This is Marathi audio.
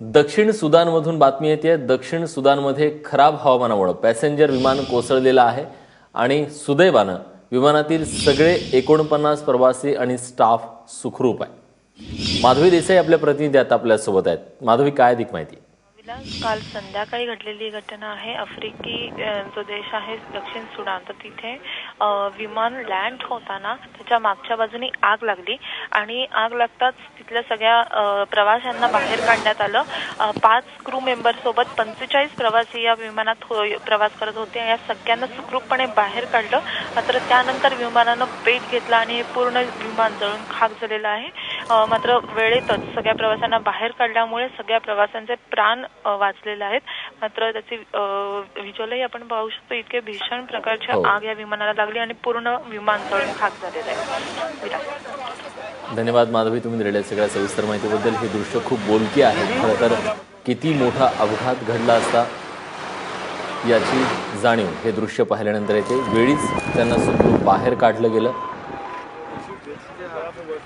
दक्षिण सुदानमधून बातमी येते. दक्षिण सुदानमध्ये खराब हवामानामुळं पॅसेंजर विमान कोसळलेलं आहे आणि सुदैवानं विमानातील सगळे एकोणपन्नास प्रवासी आणि स्टाफ सुखरूप आहे माधवी देसाई आपल्या प्रतिनिधी आता आपल्यासोबत आहेत. माधवी काय अधिक माहिती? विलास काल संध्याकाळी घडलेली घटना आहे. आफ्रिकी जो देश आहे दक्षिण सुडान. तर तिथे विमान लँड होताना त्याच्या मागच्या बाजूनी आग लागली आणि आग लागताच तिथल्या सगळ्या प्रवाशांना बाहेर काढण्यात आलं. पाच क्रू मेंबर सोबत पंचेचाळीस प्रवासी या विमानात हो- प्रवास करत होते. या सगळ्यांना सुखरूपपणे बाहेर काढलं. मात्र त्यानंतर विमानानं पेट घेतला आणि हे पूर्ण विमान जळून खाक झालेलं आहे. मात्र वेळेतच सगळ्या प्रवाशांना बाहेर काढल्यामुळे सगळ्या प्रवाशांचे प्राण वाचलेले आहेत. मात्र त्याची व्हिज्युअलही आपण पाहू शकतो इतके भीषण प्रकारची हो. आग या विमानाला लागली आणि पूर्ण विमान खाक झालेलं आहे. धन्यवाद माधवी तुम्ही दिलेल्या सगळ्या सविस्तर माहितीबद्दल. हे दृश्य खूप बोलकी आहे. खरं तर किती मोठा अपघात घडला असता याची जाणीव हे दृश्य पाहिल्यानंतर येते. वेळीच त्यांना सुखरूप बाहेर काढलं गेलं. The other was